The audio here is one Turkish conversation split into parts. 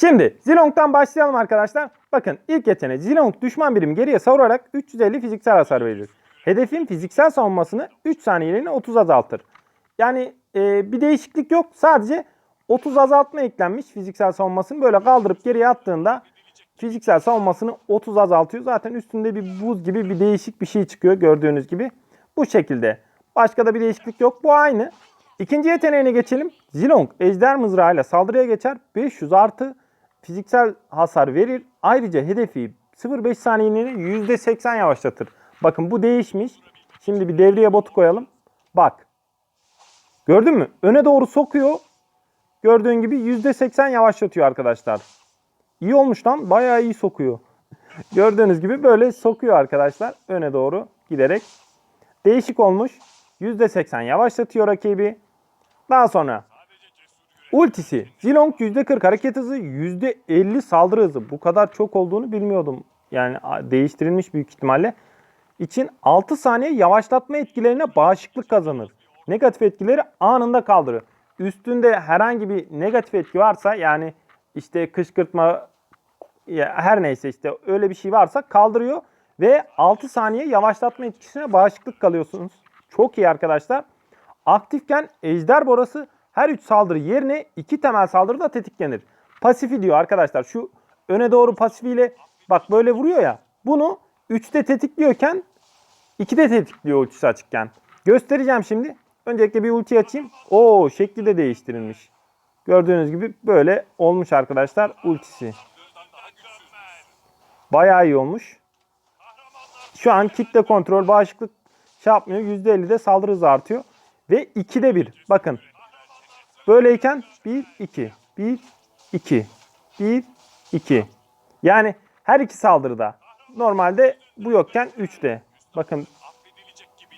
Şimdi Zilong'dan başlayalım arkadaşlar. Bakın ilk yeteneği Zilong düşman birimi geriye savurarak 350 fiziksel hasar verir. Hedefin fiziksel savunmasını 3 saniyeliğine 30 azaltır. Yani e, bir değişiklik yok. Sadece 30 azaltma eklenmiş fiziksel savunmasını böyle kaldırıp geriye attığında fiziksel savunmasını 30 azaltıyor. Zaten üstünde bir buz gibi bir değişik bir şey çıkıyor gördüğünüz gibi. Bu şekilde. Başka da bir değişiklik yok. Bu aynı. İkinci yeteneğine geçelim. Zilong ejder mızrağıyla saldırıya geçer. 500 artı fiziksel hasar verir. Ayrıca hedefi 0.5 saniyeliğine %80 yavaşlatır. Bakın bu değişmiş. Şimdi bir devreye botu koyalım. Bak. Gördün mü? Öne doğru sokuyor. Gördüğün gibi %80 yavaşlatıyor arkadaşlar. İyi olmuş lan. Bayağı iyi sokuyor. Gördüğünüz gibi böyle sokuyor arkadaşlar. Öne doğru giderek. Değişik olmuş. %80 yavaşlatıyor rakibi. Daha sonra ultisi. Zilong %40 hareket hızı, %50 saldırı hızı. Bu kadar çok olduğunu bilmiyordum. Yani değiştirilmiş büyük ihtimalle. İçin 6 saniye yavaşlatma etkilerine bağışıklık kazanır. Negatif etkileri anında kaldırır. Üstünde herhangi bir negatif etki varsa yani işte kışkırtma her neyse işte öyle bir şey varsa kaldırıyor ve 6 saniye yavaşlatma etkisine bağışıklık kalıyorsunuz. Çok iyi arkadaşlar. Aktifken ejder borası her 3 saldırı yerine 2 temel saldırıda tetiklenir. Pasifi diyor arkadaşlar. Şu öne doğru pasifiyle bak böyle vuruyor ya. Bunu 3'te tetikliyorken 2'de tetikliyor ultisi açıkken. Göstereceğim şimdi. Öncelikle bir ulti açayım. Oo şekli de değiştirilmiş. Gördüğünüz gibi böyle olmuş arkadaşlar ultisi. Bayağı iyi olmuş. Şu an kitle kontrol bağışıklık şey yapmıyor. %50'de saldırı hızı artıyor. Ve 2'de 1. Bakın. Böyleyken 1, 2. 1, 2. 1, 2. Yani her iki saldırıda. Normalde bu yokken 3'te. Bakın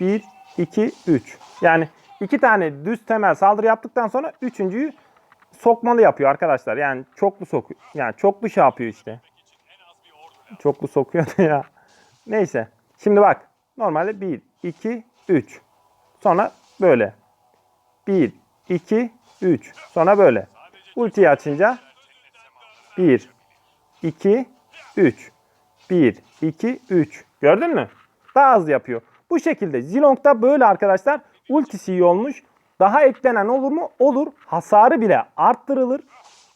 1, 2, 3. Yani iki tane düz temel saldırı yaptıktan sonra üçüncüyü sokmalı yapıyor arkadaşlar. Yani çoklu sokuyor. Yani çoklu şey yapıyor işte. Çoklu sokuyordu ya. Neyse. Şimdi bak. Normalde 1, 2, 3. Sonra böyle. 1, 2, 3. Sonra böyle. Ultiyi açınca 1, 2, 3. 1, 2, 3. Gördün mü? Daha hızlı yapıyor. Bu şekilde Zilong'da böyle arkadaşlar. Ultisi iyi olmuş. Daha eklenen olur mu? Olur. Hasarı bile arttırılır.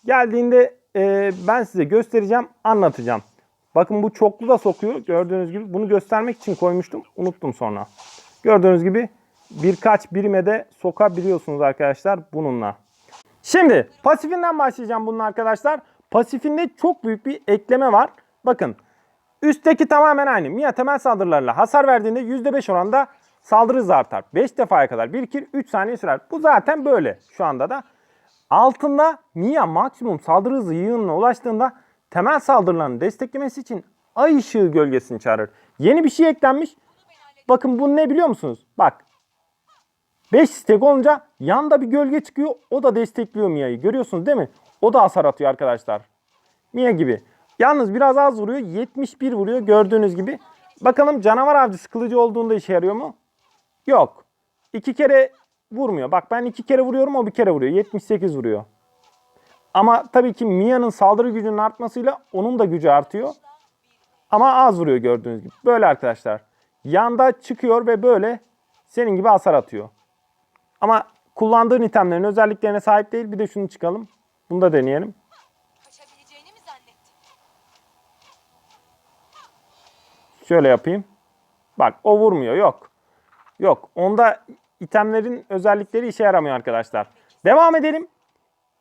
Geldiğinde e, ben size göstereceğim, anlatacağım. Bakın bu çoklu da sokuyor. Gördüğünüz gibi bunu göstermek için koymuştum. Unuttum sonra. Gördüğünüz gibi birkaç birime de sokabiliyorsunuz arkadaşlar bununla. Şimdi pasifinden başlayacağım bunun arkadaşlar. Pasifinde çok büyük bir ekleme var. Bakın üstteki tamamen aynı. Mia temel saldırılarla hasar verdiğinde %5 oranda saldırı hızı artar. 5 defaya kadar birikir 3 saniye sürer. Bu zaten böyle şu anda da. Altında Mia maksimum saldırı hızı yığınına ulaştığında temel saldırılarını desteklemesi için ay ışığı gölgesini çağırır. Yeni bir şey eklenmiş. Bakın bu ne biliyor musunuz? Bak 5 stack olunca yanda bir gölge çıkıyor. O da destekliyor Mia'yı. Görüyorsunuz değil mi? O da hasar atıyor arkadaşlar. Mia gibi. Yalnız biraz az vuruyor. 71 vuruyor gördüğünüz gibi. Bakalım canavar avcısı kılıcı olduğunda işe yarıyor mu? Yok. İki kere vurmuyor. Bak ben iki kere vuruyorum o bir kere vuruyor. 78 vuruyor. Ama tabii ki Mia'nın saldırı gücünün artmasıyla onun da gücü artıyor. Ama az vuruyor gördüğünüz gibi. Böyle arkadaşlar. Yanda çıkıyor ve böyle senin gibi hasar atıyor. Ama kullandığın itemlerin özelliklerine sahip değil. Bir de şunu çıkalım. Bunu da deneyelim. Şöyle yapayım. Bak o vurmuyor. Yok. Yok. Onda itemlerin özellikleri işe yaramıyor arkadaşlar. Devam edelim.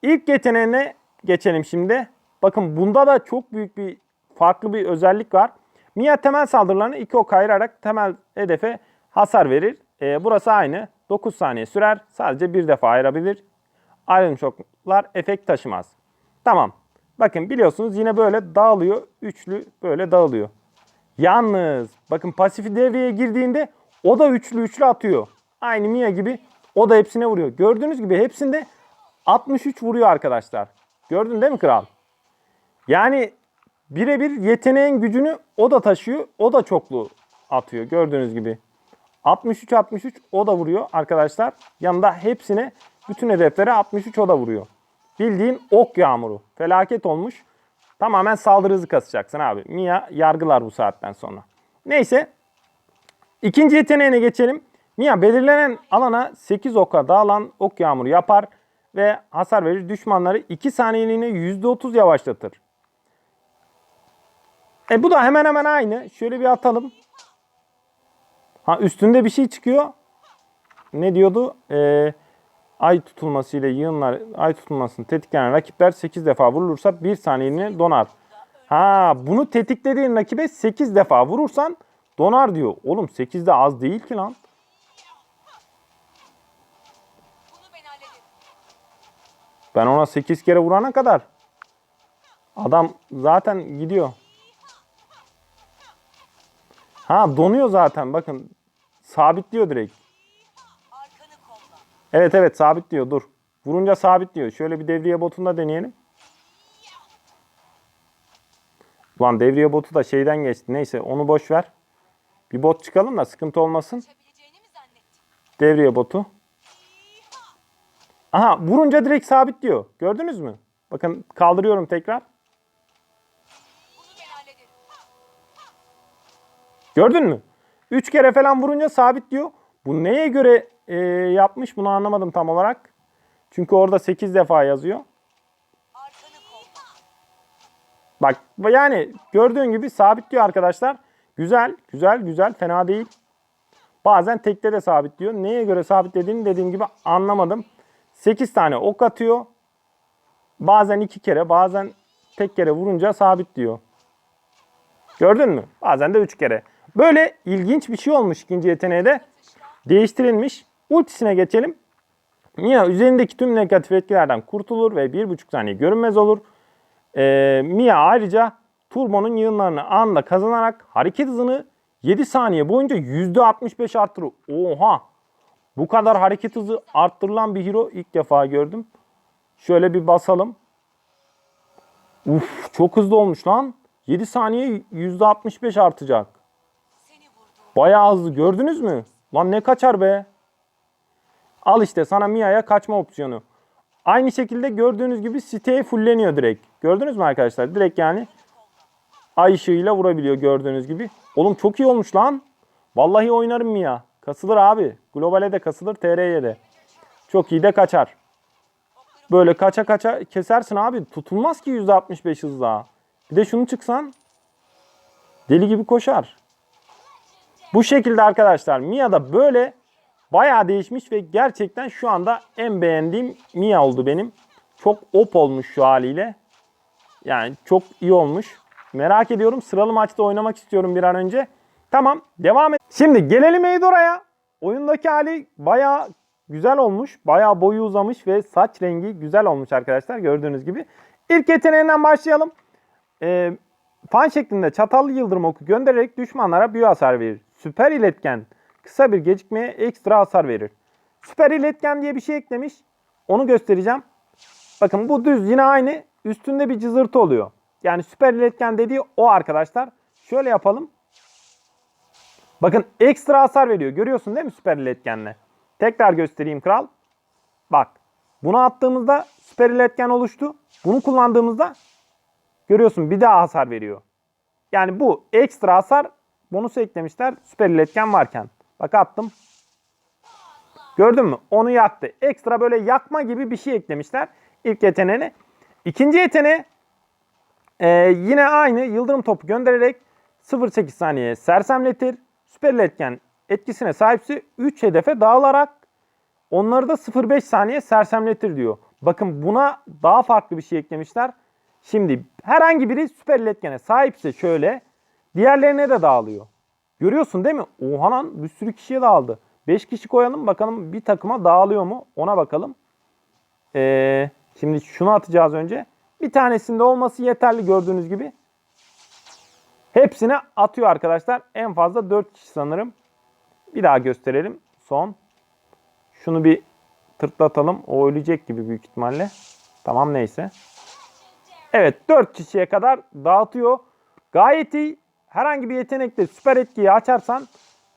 İlk yeteneğine geçelim şimdi. Bakın bunda da çok büyük bir farklı bir özellik var. Mia temel saldırılarını iki ok ayırarak temel hedefe hasar verir. Ee, burası aynı. 9 saniye sürer. Sadece bir defa ayırabilir. Ayrılmış oklar efekt taşımaz. Tamam. Bakın biliyorsunuz yine böyle dağılıyor. Üçlü böyle dağılıyor. Yalnız bakın pasifi devreye girdiğinde o da üçlü üçlü atıyor. Aynı Mia gibi o da hepsine vuruyor. Gördüğünüz gibi hepsinde 63 vuruyor arkadaşlar. Gördün değil mi kral? Yani birebir yeteneğin gücünü o da taşıyor. O da çoklu atıyor gördüğünüz gibi. 63-63 o da vuruyor arkadaşlar. Yanında hepsine bütün hedeflere 63 o da vuruyor. Bildiğin ok yağmuru. Felaket olmuş. Tamamen saldırı hızı kasacaksın abi. Mia yargılar bu saatten sonra. Neyse. İkinci yeteneğine geçelim. Mia belirlenen alana 8 oka dağılan ok yağmuru yapar ve hasar verir. Düşmanları 2 saniyeliğine %30 yavaşlatır. E bu da hemen hemen aynı. Şöyle bir atalım. Ha üstünde bir şey çıkıyor. Ne diyordu? Ee, ay tutulması ile yığınlar ay tutulmasını tetiklenen rakipler 8 defa vurulursa 1 saniyeliğine donar. Ha bunu tetiklediğin rakibe 8 defa vurursan donar diyor. Oğlum 8 de az değil ki lan. Ben ona 8 kere vurana kadar adam zaten gidiyor. Ha donuyor zaten bakın. Sabitliyor direkt. Evet evet sabitliyor dur. Vurunca sabitliyor. Şöyle bir devriye botunda deneyelim. Ulan devriye botu da şeyden geçti. Neyse onu boş ver. Bir bot çıkalım da sıkıntı olmasın. Devriye botu. Aha vurunca direkt sabitliyor. Gördünüz mü? Bakın kaldırıyorum tekrar. Gördün mü? 3 kere falan vurunca sabitliyor. Bu neye göre e, yapmış bunu anlamadım tam olarak. Çünkü orada 8 defa yazıyor. Bak yani gördüğün gibi sabitliyor arkadaşlar. Güzel, güzel, güzel. Fena değil. Bazen tekte de sabitliyor. Neye göre sabitlediğini dediğim gibi anlamadım. 8 tane ok atıyor. Bazen 2 kere, bazen tek kere vurunca sabitliyor. Gördün mü? Bazen de 3 kere. Böyle ilginç bir şey olmuş ikinci yeteneğe de. Değiştirilmiş. Ultisine geçelim. Mia üzerindeki tüm negatif etkilerden kurtulur ve 1,5 saniye görünmez olur. Ee, Mia ayrıca Turbo'nun yığınlarını anında kazanarak hareket hızını 7 saniye boyunca %65 arttırır. Oha! Bu kadar hareket hızı arttırılan bir hero ilk defa gördüm. Şöyle bir basalım. Uf çok hızlı olmuş lan. 7 saniye %65 artacak. Bayağı hızlı gördünüz mü? Lan ne kaçar be? Al işte sana Mia'ya kaçma opsiyonu. Aynı şekilde gördüğünüz gibi siteye fulleniyor direkt. Gördünüz mü arkadaşlar? Direkt yani ay ışığıyla vurabiliyor gördüğünüz gibi. Oğlum çok iyi olmuş lan. Vallahi oynarım Mia. Kasılır abi. Globale de kasılır, TR'ye de. Çok iyi de kaçar. Böyle kaça kaça kesersin abi. Tutulmaz ki %65 hızla. Bir de şunu çıksan deli gibi koşar. Bu şekilde arkadaşlar Mia da böyle bayağı değişmiş ve gerçekten şu anda en beğendiğim Mia oldu benim. Çok op olmuş şu haliyle. Yani çok iyi olmuş. Merak ediyorum. Sıralı maçta oynamak istiyorum bir an önce. Tamam devam et. Şimdi gelelim Eidora'ya. Oyundaki hali bayağı güzel olmuş. Bayağı boyu uzamış ve saç rengi güzel olmuş arkadaşlar gördüğünüz gibi. İlk yeteneğinden başlayalım. Ee, fan şeklinde çatallı yıldırım oku göndererek düşmanlara büyü hasar verir. Süper iletken kısa bir gecikmeye ekstra hasar verir. Süper iletken diye bir şey eklemiş. Onu göstereceğim. Bakın bu düz yine aynı. Üstünde bir cızırtı oluyor. Yani süper iletken dediği o arkadaşlar. Şöyle yapalım. Bakın ekstra hasar veriyor. Görüyorsun değil mi süper iletkenle? Tekrar göstereyim kral. Bak. Bunu attığımızda süper iletken oluştu. Bunu kullandığımızda görüyorsun bir daha hasar veriyor. Yani bu ekstra hasar bonusu eklemişler süper iletken varken. Bak attım. Gördün mü? Onu yaktı. Ekstra böyle yakma gibi bir şey eklemişler ilk yeteneğine. İkinci yeteneği e, yine aynı yıldırım topu göndererek 0.8 saniye sersemletir. Süper iletken etkisine sahipse 3 hedefe dağılarak onları da 0.5 saniye sersemletir diyor. Bakın buna daha farklı bir şey eklemişler. Şimdi herhangi biri süper iletkene sahipse şöyle diğerlerine de dağılıyor. Görüyorsun değil mi? Oha bir sürü kişiye dağıldı. 5 kişi koyalım bakalım bir takıma dağılıyor mu? Ona bakalım. Ee, şimdi şunu atacağız önce. Bir tanesinde olması yeterli gördüğünüz gibi. Hepsine atıyor arkadaşlar. En fazla 4 kişi sanırım. Bir daha gösterelim. Son. Şunu bir tırtlatalım. O ölecek gibi büyük ihtimalle. Tamam neyse. Evet 4 kişiye kadar dağıtıyor. Gayet iyi. Herhangi bir yetenekle süper etkiyi açarsan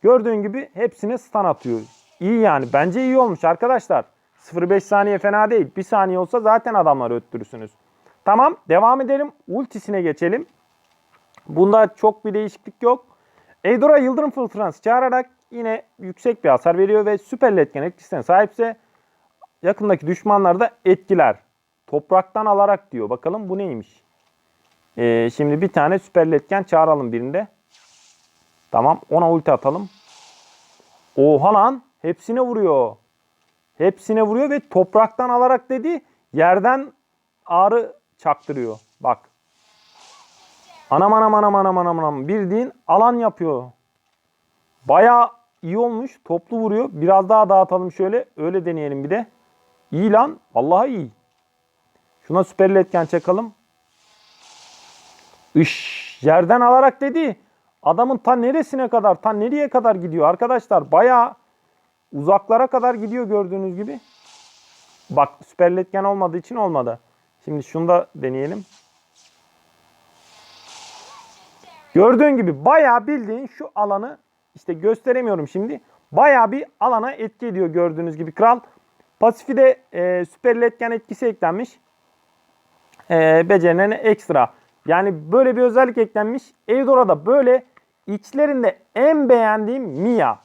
gördüğün gibi hepsine stun atıyor. İyi yani. Bence iyi olmuş arkadaşlar. 0.5 saniye fena değil. 1 saniye olsa zaten adamları öttürürsünüz. Tamam devam edelim. Ultisine geçelim. Bunda çok bir değişiklik yok. Eidora Yıldırım Fırtınası çağırarak yine yüksek bir hasar veriyor ve süper etken etkisine sahipse yakındaki düşmanları da etkiler. Topraktan alarak diyor. Bakalım bu neymiş? Ee, şimdi bir tane süper etken çağıralım birinde. Tamam ona ulti atalım. Oha lan hepsine vuruyor. Hepsine vuruyor ve topraktan alarak dedi yerden ağrı çaktırıyor. Bak. Anam anam anam anam anam anam. Bildiğin alan yapıyor. Baya iyi olmuş. Toplu vuruyor. Biraz daha dağıtalım şöyle. Öyle deneyelim bir de. İyi lan. Vallahi iyi. Şuna süperli etken çakalım. Iş yerden alarak dedi. Adamın ta neresine kadar, ta nereye kadar gidiyor arkadaşlar. Baya uzaklara kadar gidiyor gördüğünüz gibi. Bak süperli etken olmadığı için olmadı. Şimdi şunu da deneyelim. Gördüğün gibi bayağı bildiğin şu alanı işte gösteremiyorum şimdi. Bayağı bir alana etki ediyor gördüğünüz gibi kral. Pasifi de e, süper etken etkisi eklenmiş. E, becerilerine ekstra. Yani böyle bir özellik eklenmiş. Eudora'da böyle içlerinde en beğendiğim Mia.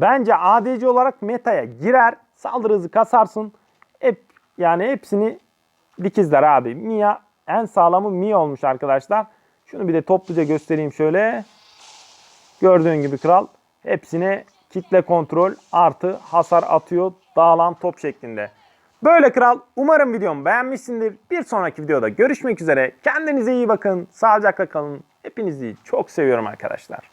Bence ADC olarak metaya girer. Saldırı hızı kasarsın. Hep yani hepsini dikizler abi. Mia en sağlamı Mia olmuş arkadaşlar. Şunu bir de topluca göstereyim şöyle. Gördüğün gibi kral hepsine kitle kontrol artı hasar atıyor dağılan top şeklinde. Böyle kral umarım videomu beğenmişsindir. Bir sonraki videoda görüşmek üzere. Kendinize iyi bakın. Sağlıcakla kalın. Hepinizi çok seviyorum arkadaşlar.